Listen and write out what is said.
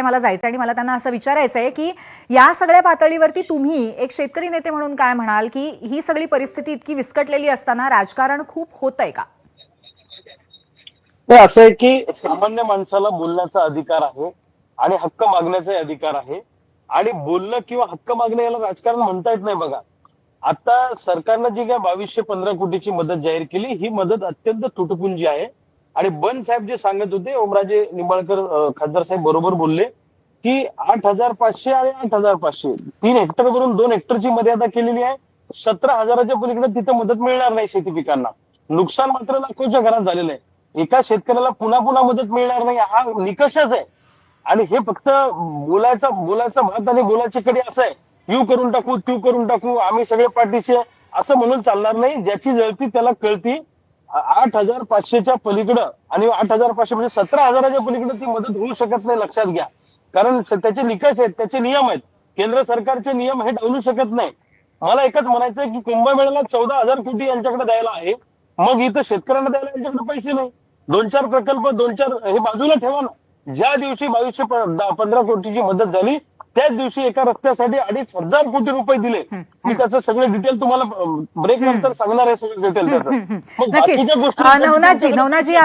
त्यांच्याकडे मला जायचं आणि मला त्यांना असं विचारायचं आहे की या सगळ्या पातळीवरती तुम्ही एक शेतकरी नेते म्हणून काय म्हणाल की ही सगळी परिस्थिती इतकी विस्कटलेली असताना राजकारण खूप होत आहे का असं आहे की सामान्य माणसाला बोलण्याचा अधिकार आहे आणि हक्क मागण्याचाही अधिकार आहे. आणि बोलणं किंवा हक्क मागणं याला राजकारण म्हणता येत नाही बघा. आता सरकारनं जी काय बावीसशे पंधरा कोटीची मदत जाहीर केली ही मदत अत्यंत तुटपुंजी आहे. आणि बन साहेब जे सांगत होते ओमराजे निंबाळकर खासदार साहेब बरोबर बोलले की आठ हजार पाचशे आणि आठ हजार पाचशे तीन हेक्टर वरून दोन हेक्टरची मर्यादा केलेली आहे. सतरा हजाराच्या पलीकडे तिथं मदत मिळणार नाही शेती पिकांना. नुकसान मात्र लाखोच्या घरात झालेलं आहे. एका शेतकऱ्याला पुन्हा पुन्हा मदत मिळणार नाही हा निकषच आहे. आणि हे फक्त बोलायचा बोलायचा भात आणि बोलायची कडी असं आहे. यू करून टाकू त्यू करून टाकू आम्ही सगळे पाठीशी असं म्हणून चालणार नाही. ज्याची जळती त्याला कळती. आठ हजार पाचशेच्या पलीकडं आणि आठ हजार पाचशे म्हणजे सतरा हजाराच्या पलीकडे ती मदत होऊ शकत नाही लक्षात घ्या. कारण त्याचे निकष आहेत त्याचे नियम आहेत. केंद्र सरकारचे नियम हे डावलू शकत नाही. मला एकच म्हणायचं आहे की कुंभमेळ्याला चौदा हजार कोटी यांच्याकडे द्यायला आहे. मग इथं शेतकऱ्यांना द्यायला यांच्याकडे पैसे नाही. दोन चार प्रकल्प दोन चार हे बाजूला ठेवा ना. ज्या दिवशी बावीसशे दहा- पंधरा कोटीची मदत झाली त्याच दिवशी एका रस्त्यासाठी अडीच हजार कोटी रुपये दिले. मी त्याचं सगळं डिटेल तुम्हाला ब्रेक नंतर सांगणार आहे सगळं डिटेल त्याचं. मग बाकीच्या गोष्टी नवनाथजी नवनाथजी